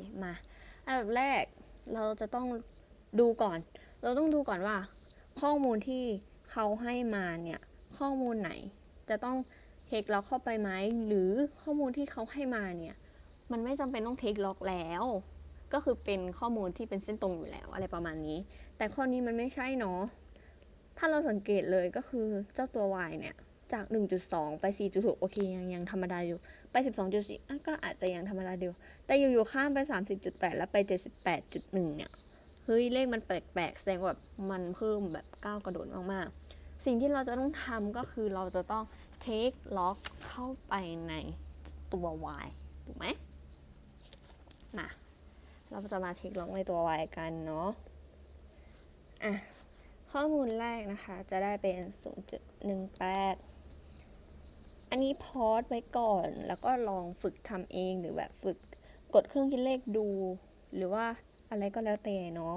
คมาอันดับแรกเราจะต้องดูก่อน เราต้องดูก่อนว่า ข้อมูลที่เขาให้มาเนี่ยข้อมูลไหน จะต้องเทคล็อกเข้าไปไหมหรือข้อมูลที่เขาให้มาเนี่ยมันไม่จำเป็นต้องเทคล็อกแล้ว ก็คือเป็นข้อมูลที่เป็นเส้นตรงอยู่แล้วอะไรประมาณนี้ แต่ข้อนี้มันไม่ใช่เนาะถ้าเราสังเกตเลยก็คือเจ้าตัว y เนี่ย จาก 1.2 ไป 4.6 โอเค ยังยังธรรมดาอยู่ ไป 12.4อ่ก็อาจจะยังธรรมดาอยู่แต่อยู่ๆข้ามไป 30.8 แล้วไป 78.1 เนี่ย เฮ้ย เลขมันแปลกๆ แสดงว่ามันเพิ่มแบบก้าวกระโดดมากๆ สิ่งที่เราจะต้องทำก็คือเราจะต้อง take lock เข้าไปในตัว y ถูกไหมมาเราจะมา take lock ในตัว y กันเนาะ อะข้อมูลแรกนะคะ จะได้เป็น 0.18 อันนี้พอสไว้ก่อน แล้วก็ลองฝึกทำเองหรือแบบฝึกกดเครื่องคิดเลขดู หรือว่าอะไรก็แล้วแต่เนาะ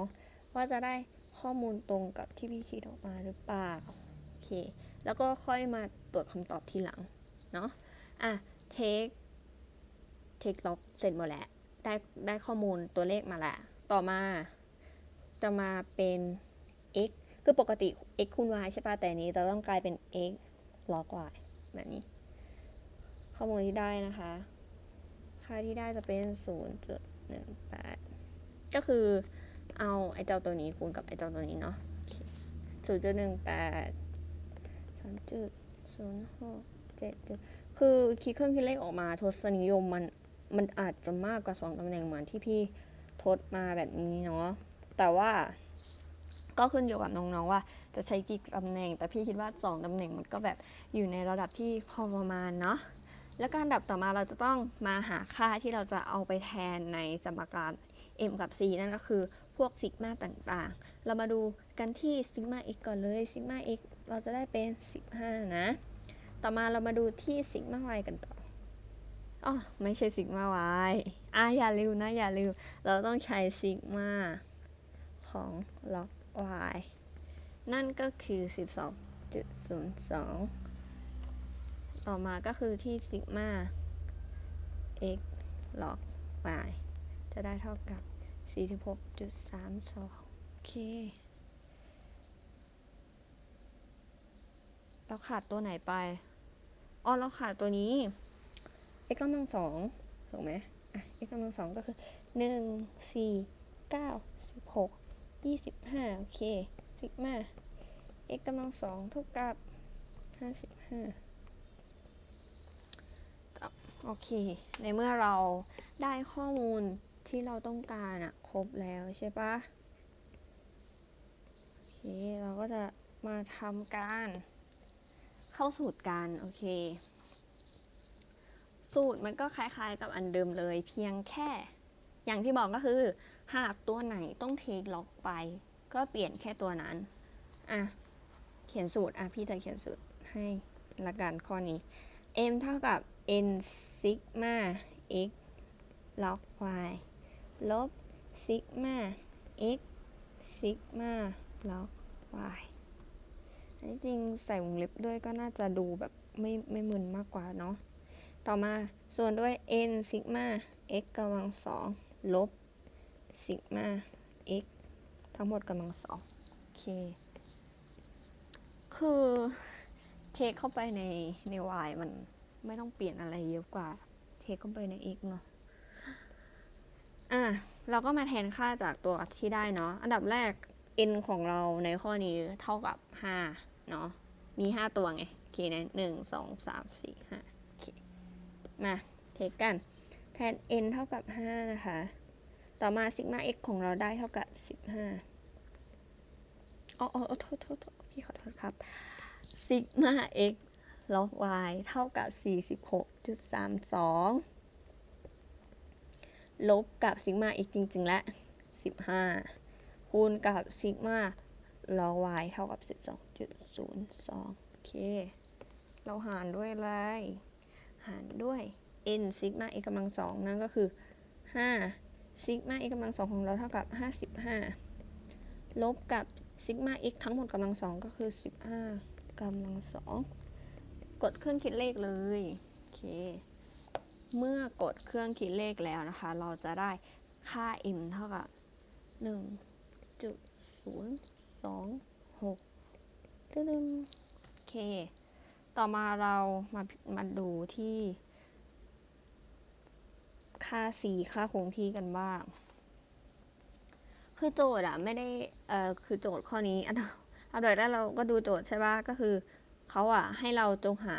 ว่าจะได้ข้อมูลตรงกับที่พี่คิดออกมาหรือเปล่าโอเค แล้วก็ค่อยมาตรวจคำตอบทีหลังเนาะอะเทคเทคล็อกเสร็จหมดแล้วได้ได้ข้อมูลตัวเลขมาแล้วต่อมาจะมาเป็น x คือปกติ x คูณ y ใช่ป่ะแต่อันนี้จะต้องกลายเป็น x log y แบบนี้ ข้อมูลที่ได้นะคะ ค่าที่ได้จะเป็น 0.18 ก็คือเอาไอ้เจ้าตัวนี้คูณกับไอ้เจ้าตัวนี้เนาะ0.18 3.06คือคิดเครื่องคิดเลขออกมาทศนิยมมันมันอาจจะมากกว่า2ตำแหน่งเหมือนที่พี่ทดมาแบบนี้เนาะแต่ว่าก็ขึ้นอยู่กับน้องๆว่าจะใช้กี่ตำแหน่ง แต่พี่คิดว่า 2ตำแหน่งมันก็แบบอยู่ในระดับที่พอประมาณเนาะ แล้วการดับต่อมาเราจะต้องมาหาค่าที่เราจะเอาไปแทนในสมการ m กับ c นั่นก็คือพวกซิกมาต่างๆ เรามาดูกันที่ซิกมา x ก่อนเลยซิกมา x เราจะได้เป็น 15 นะ ต่อมาเรามาดูที่ซิกมา y กันต่ออ๋อไม่ใช่ซิกมา y อะอย่าลืมนะ อย่าลืม เราต้องใช้ซิกมาของ log y นั่นก็คือ 12.02 ต่อมาก็คือที่ซิกมา x log y จะได้เท่ากับ 46.32 โอเค เราขาดตัวไหนไป อ๋อ เราขาดตัวนี้ x กำลังสองถูกไหมอะ x กำลังสองก็คือ 1 4 9 16 25 โอเค ซิกมา x กำลังสองเท่ากับ 55 โอเค ในเมื่อเราได้ข้อมูลที่เราต้องการอะครบแล้วใช่ปะโอเค เราก็จะมาทำการเข้าสูตรกัน โอเค สูตรมันก็คล้ายๆกับอันเดิมเลย เพียงแค่ อย่างที่บอกก็คือ หากตัวไหนต้องเทคล็อกไป ก็เปลี่ยนแค่ตัวนั้น อะ เขียนสูตร อะ พี่จะเขียนสูตรให้ละกันข้อนี้ m เท่ากับ n ซิกมา x log y ลบซิกมา x ซิกมา log y อันที่จริงใส่วงเล็บด้วยก็น่าจะดูแบบไม่ไม่มึนมากกว่าเนาะ ต่อมาส่วนด้วย n ซิกมา x กำลังสองลบซิกมา x ทั้งหมดกำลังสองโอเค คือเทคเข้าไปในใน y มัน ไม่ต้องเปลี่ยนอะไรเยอะกว่าเทคเข้าไปใน x เนาะอะเราก็มาแทนค่าจากตัวที่ได้เนาะอันดับแรก n ของเราในข้อนี้เท่ากับ 5 เนาะมี 5 ตัวไง โอเคนะหนึ่งสองสามสี่ห้าโอเค มาเทคกัน แทน n เท่ากับ 5 นะคะ ต่อมาซิกมา x ของเราได้เท่ากับ 15อ๋ออ๋อโทษโทษโทษพี่ขอโทษครับซิกมา x log y เท่ากับ 46.32 ลบกับซิกมา x จริง ๆ และ 15 คูณกับซิกมา log y เท่ากับ 12.02 โอเค เราหารด้วยอะไร หารด้วย n ซิกมา x กำลังสองนั่นก็คือ 5 ซิกมา x กำลังสองของเราเท่ากับ 55 ลบกับซิกมา x ทั้งหมดกำลังสองก็คือ 15กำลังสอง กดเครื่องคิดเลขเลยโอเคเมื่อกดเครื่องคิดเลขแล้วนะคะ เราจะได้ค่า m เท่ากับหนึ่งจุดศูนย์สองหกตึ้งโอเค ต่อมาเรามามาดูที่ ค่า c ค่าคงที่กันบ้าง คือโจทย์อะไม่ได้เอ่อคือโจทย์ข้อนี้อันอันดับแรกเราก็ดูโจทย์ใช่ปะก็คือ เขาอะให้เราจงหา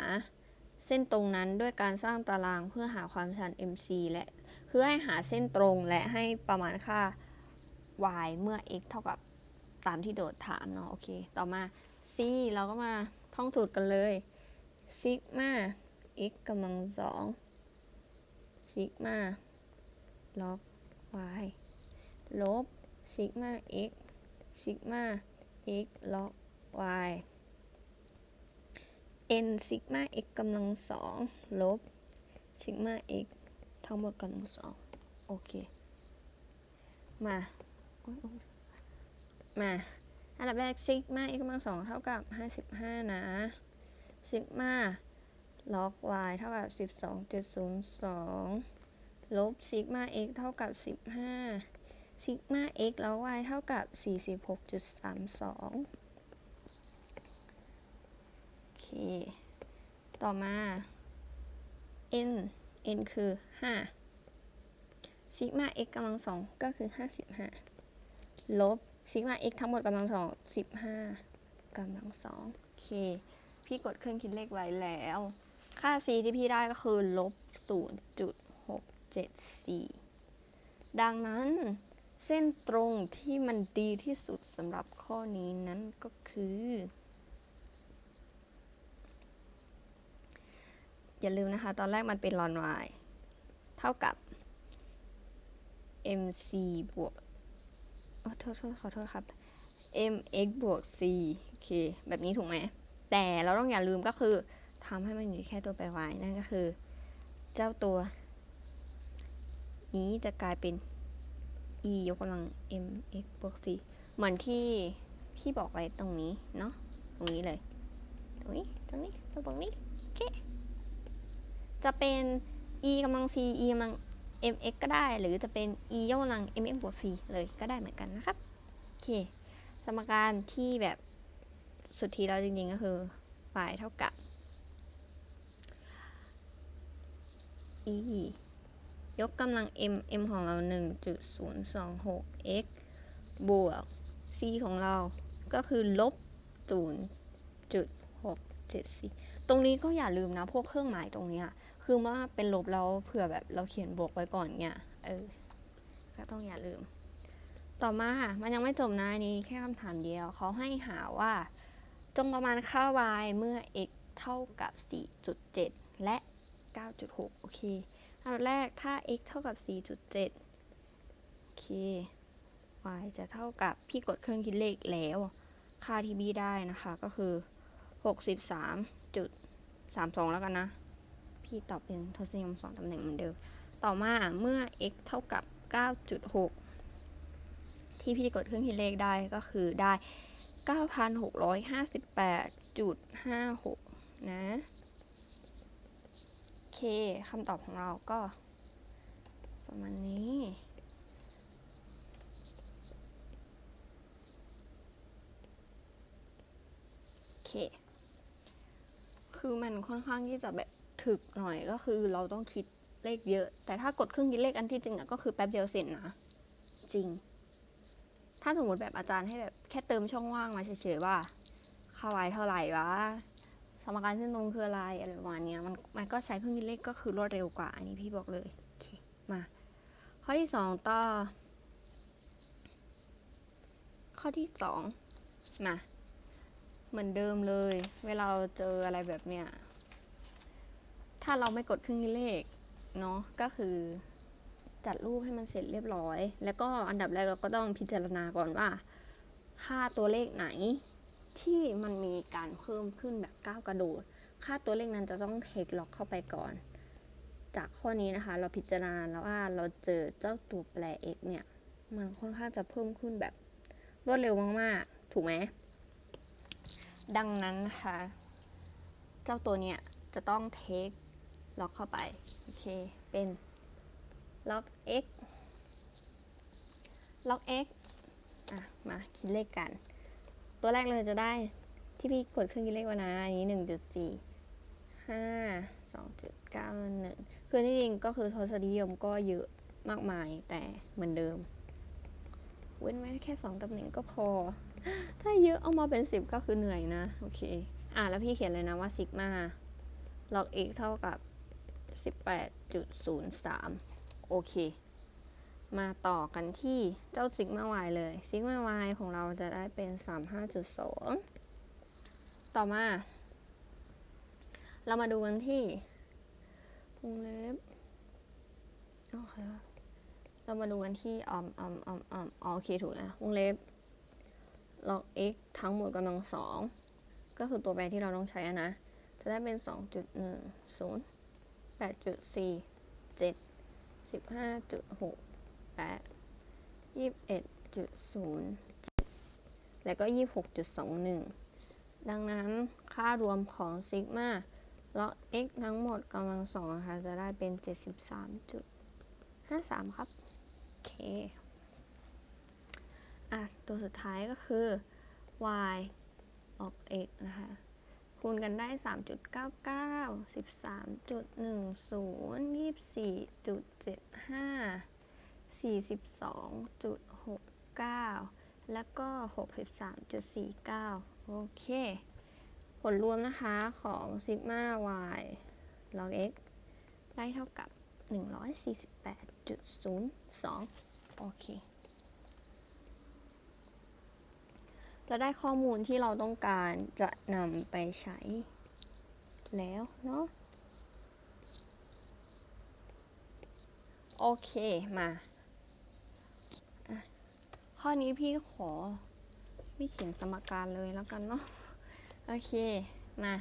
เส้นตรงนั้นด้วยการสร้างตารางเพื่อหาความชัน mc และคือให้หาเส้นตรงและให้ประมาณค่า y เมื่อ x เท่ากับตามที่โจทย์ถามเนาะโอเค ต่อมา c เราก็มาท่องสูตรกันเลยซิกมา x กำลังสองซิกมาล็อก y ลบซิกมา x ซิกมา x ล็อก y n ซิกมา x กำลังสองลบซิกมา x ทั้งหมดกำลังสองโอเค มา มา อันดับแรกซิกมา x กำลังสองเท่ากับ 55 นะซิกมาล็อก y เท่ากับ 12.02 ลบซิกมา x เท่ากับ 15ซิกมา x แล้ว y เท่ากับ 46.32โอเค ต่อมา n n คือ 5ซิกมา x กำลังสองก็คือ 55 ลบซิกมา x ทั้งหมดกำลังสอง15กำลังสองโอเค พี่กดเครื่องคิดเลขไว้แล้ว ค่า c ที่พี่ได้ก็คือ ลบ 0.674 ดังนั้นเส้นตรงที่มันดีที่สุดสำหรับข้อนี้นั้นก็คือ อย่าลืมนะคะ ตอนแรกมันเป็นลอน y เท่ากับ mc บวกโอ้โทษขอโทษครับ mx บวก c โอเค แบบนี้ถูกไหม แต่เราต้องอย่าลืมก็คือทำให้มันอยู่แค่ตัวแปร y นั่นก็คือ เจ้าตัว นี้จะกลายเป็น e ยกกำลัง mx บวก c เหมือนที่พี่บอกไว้ตรงนี้ เนาะตรงนี้เลย ตรงนี้ ตรงนี้ ตรงนี้ จะเป็น e กำลัง c e กำลัง mx ก็ได้ หรือจะเป็น e ยกกำลัง mx บวก c เลยก็ได้เหมือนกันนะครับ โอเค สมการที่แบบสุดทีแล้วจริงๆก็คือ y เท่ากับ e ยกกำลัง m m ของเรา 1.026 x บวก c ของเราก็คือลบ 0.674 ตรงนี้ก็อย่าลืมนะ พวกเครื่องหมายตรงนี้ คือว่าเป็นลบแล้วเผื่อแบบเราเขียนบวกไว้ก่อนเนี่ยเออ ก็ต้องอย่าลืม ต่อมาค่ะ มันยังไม่จบนะอันนี้แค่คำถามเดียว เขาให้หาว่า จงประมาณค่า y เมื่อ x เท่ากับ 4.7 และ 9.6 โอเคอันแรกถ้า x เท่ากับ 4.7 โอเค y จะเท่ากับพี่กดเครื่องคิดเลขแล้ว ค่าที่บีได้นะคะก็คือ 63.32 แล้วกันนะ พี่ตอบเป็นทศนิยม2ตำแหน่งเหมือนเดิม ต่อมาเมื่อ x เท่ากับ 9.6 ที่พี่กดเครื่องคิดเลขได้ก็คือได้ 9,658.56 นะ โอเคคำตอบของเราก็ ประมาณนี้ค คือมันค่อนข้างที่จะแบบ ถึกหน่อยก็คือเราต้องคิดเลขเยอะ แต่ถ้ากดเครื่องคิดเลขอันที่จริงอะก็คือแป๊บเดียวเสร็จนะจริง ถ้าสมมติแบบอาจารย์ให้แบบแค่เติมช่องว่างมาเฉยๆว่าค่า y เท่าไหร่วะสมการเส้นตรงคืออะไรอะไรประมาณเนี้ยมันมันก็ใช้เครื่องคิดเลขก็คือรวดเร็วกว่า อันนี้พี่บอกเลยโอเคมา ข้อที่สองต่อ ข้อที่สองมาเหมือนเดิมเลย เวลาเราเจออะไรแบบเนี้ย ถ้าเราไม่กดเครื่องคิดเลขเนาะก็คือจัดรูปให้มันเสร็จเรียบร้อย แล้วก็อันดับแรกเราก็ต้องพิจารณาก่อนว่า ค่าตัวเลขไหนที่มันมีการเพิ่มขึ้นแบบก้าวกระโดด ค่าตัวเลขนั้นจะต้องเทคล็อกเข้าไปก่อน จากข้อนี้นะคะ เราพิจารณาแล้วว่าเราเจอเจ้าตัวแปร x เนี่ย มันค่อนข้างจะเพิ่มขึ้นแบบรวดเร็วมากๆ ถูกไหม ดังนั้นนะคะ เจ้าตัวเนี่ยจะต้องเทค ล็อกเข้าไป โอเค เป็น log x log x อะ มาคิดเลขกัน ตัวแรกเลยจะได้ที่พี่กดเครื่องคิดเลขวานะอันนี้หนึ่งจุดสี่ห้าสองจุดเก้าหนึ่งคือที่จริงก็คือทศนิยมก็เยอะมากมายแต่เหมือนเดิม เว้นไว้แค่สองตำแหน่งก็พอ ถ้าเยอะเอามาเป็นสิบก็คือเหนื่อยนะ โอเค อะแล้วพี่เขียนเลยนะว่าซิกมา log x เท่ากับ 18.03 โอเค มาต่อกันที่เจ้าซิกมา y เลยซิกมา y ของเราจะได้เป็น 35.2 ต่อมา เรามาดูกันที่วงเล็บโอเคเรามาดูกันที่ออมออมออมออมอ๋อโอเคถูกแล้ววงเล็บ log x ทั้งหมดกำลังสองก็คือตัวแปรที่เราต้องใช้อะนะ จะได้เป็น 2.10 8.4 7 15.6 8 21.0และก็26.21ดังนั้นค่ารวมของซิกมาแล้ว x ทั้งหมดกำลังสองนะคะจะได้เป็น 73.53 ครับ โอเค อะ ตัวสุดท้ายก็คือ y of x นะคะ คูณกันได้ 3.99 13.10 24.75 42.69 แล้วก็ 63.49 โอเค ผลรวมนะคะของซิกมา y log x ได้เท่ากับ 148.02 โอเค เราได้ข้อมูลที่เราต้องการจะนำไปใช้ แล้วเนาะโอเคมา ข้อนี้พี่ขอ ไม่เขียนสมการเลยแล้วกันเนาะโอเค มา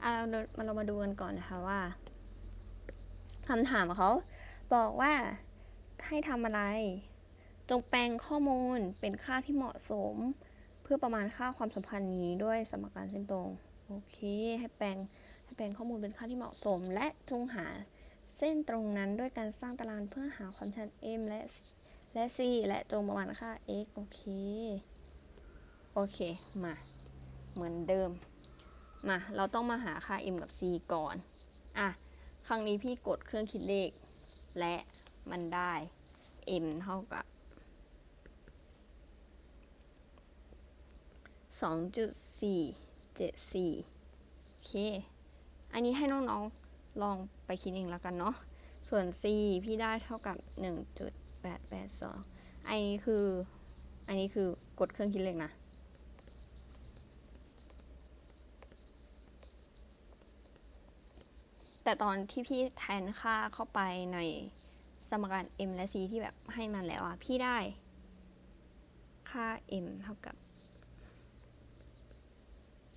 เราเราเรามาดูกันก่อนนะคะว่าคำถามของเขาบอกว่าให้ทำอะไร จงแปลงข้อมูลเป็นค่าที่เหมาะสม เพื่อประมาณค่าความสัมพันธ์นี้ด้วยสมการเส้นตรง โอเค ให้แปลงให้แปลงข้อมูลเป็นค่าที่เหมาะสม และจงหาเส้นตรงนั้นด้วยการสร้างตารางเพื่อหาความชัน m และและ c และจงประมาณค่า x โอเค โอเค มา เหมือนเดิม มา เราต้องมาหาค่า m กับ c ก่อน อะ ครั้งนี้พี่กดเครื่องคิดเลข และมันได้ m เท่ากับ 2.474 โอเค อันนี้ให้น้องๆ ลองไปคิดเองแล้วกันเนาะ ส่วน c พี่ได้เท่ากับ 1.882 อันนี้คือ อันนี้คือกดเครื่องคิดเลขนะ แต่ตอนที่พี่แทนค่าเข้าไปในสมการ m และ c ที่แบบให้มันแล้วอะพี่ได้ค่า m เท่ากับ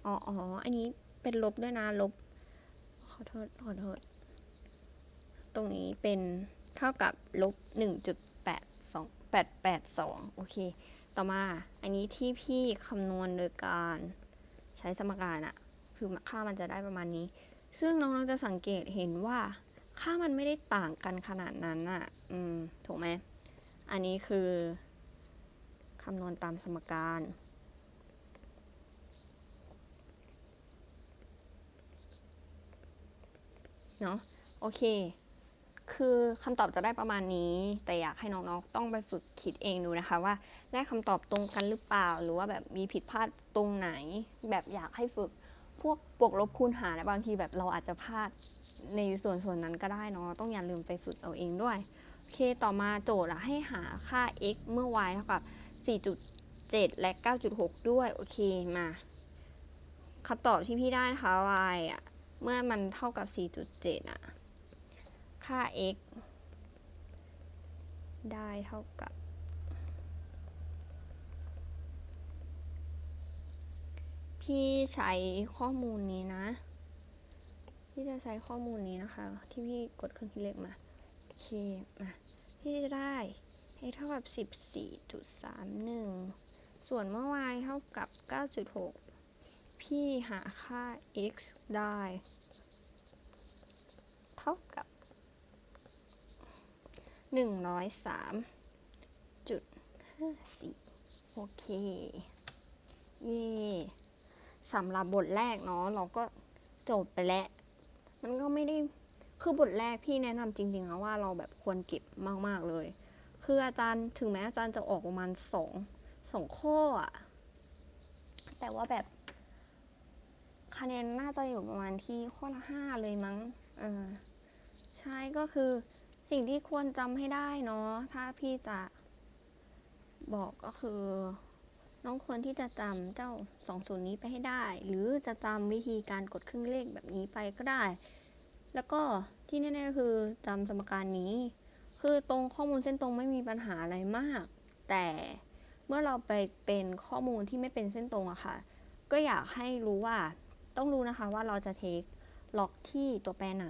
อ๋ออ๋ออันนี้เป็นลบด้วยนะลบ ขอโทษ ขอโทษ ตรงนี้เป็นเท่ากับลบหนึ่งจุดแปดสองแปดแปดสองโอเค ต่อมา อันนี้ที่พี่คำนวณโดยการใช้สมการอะคือค่ามันจะได้ประมาณนี้ ซึ่งน้องๆจะสังเกตเห็นว่าค่ามันไม่ได้ต่างกันขนาดนั้นอะอืม ถูกไหม อันนี้คือคำนวณตามสมการ เนาะโอเค คือคำตอบจะได้ประมาณนี้ แต่อยากให้น้องๆต้องไปฝึกคิดเองดูนะคะว่าได้คำตอบตรงกันหรือเปล่า หรือว่าแบบมีผิดพลาดตรงไหน แบบอยากให้ฝึกพวกบวกลบคูณหารนะบางทีแบบเราอาจจะพลาดในส่วนส่วนนั้นก็ได้เนาะต้องอย่าลืมไปฝึกเอาเองด้วยโอเคต่อมาโจทย์อะให้หาค่า x เมื่อ y เท่ากับ 4.7 และ 9.6 ด้วย โอเคมาคำตอบที่พี่ได้นะคะ y อะ เมื่อมันเท่ากับ 4.7อะค่า x ได้เท่ากับ พี่ใช้ข้อมูลนี้นะ พี่จะใช้ข้อมูลนี้นะคะ ที่พี่กดเครื่องคิดเลขมา โอเค มาพี่จะได้ x เท่ากับ 14.31 ส่วนเมื่อ y เท่ากับ 9.6 พี่หาค่า x ได้ เท่ากับ 103.5ห้าสี่โอเค เย่สำหรับบทแรกเนาะเราก็จบไปแล้ว มันก็ไม่ได้คือบทแรกพี่แนะนำจริงๆนะว่าเราแบบควรเก็บมากๆเลย คืออาจารย์ถึงแม้อาจารย์จะออกประมาณสองสองข้ออะแต่ว่าแบบ คะแนนน่าจะอยู่ประมาณที่ข้อละห้าเลยมั้งเออใช่ก็คือสิ่งที่ควรจำให้ได้เนาะถ้าพี่จะบอกก็คือ น้องควรที่จะจำเจ้าสองส่วนนี้ไปให้ได้ หรือจะจำวิธีการกดเครื่องเลขแบบนี้ไปก็ได้ แล้วก็ที่แน่ๆก็คือจำสมการนี้ คือตรงข้อมูลเส้นตรงไม่มีปัญหาอะไรมาก แต่เมื่อเราไปเป็นข้อมูลที่ไม่เป็นเส้นตรงอะค่ะ ก็อยากให้รู้ว่า ต้องรู้นะคะว่าเราจะเทคล็อกที่ตัวแปรไหน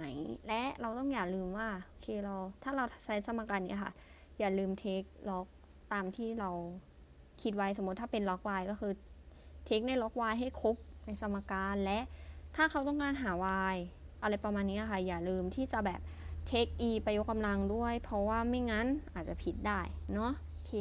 และเราต้องอย่าลืมว่าโอเคเราถ้าเราใช้สมการนี้ค่ะ อย่าลืมเทคล็อกตามที่เราคิดไว้สมมติถ้าเป็นล็อก y ก็คือเทคในล็อก y ให้ครบในสมการและถ้าเขาต้องการหา y อะไรประมาณนี้ค่ะ อย่าลืมที่จะแบบเทค e ไปยกกำลังด้วย เพราะว่าไม่งั้นอาจจะผิดได้เนาะโอเค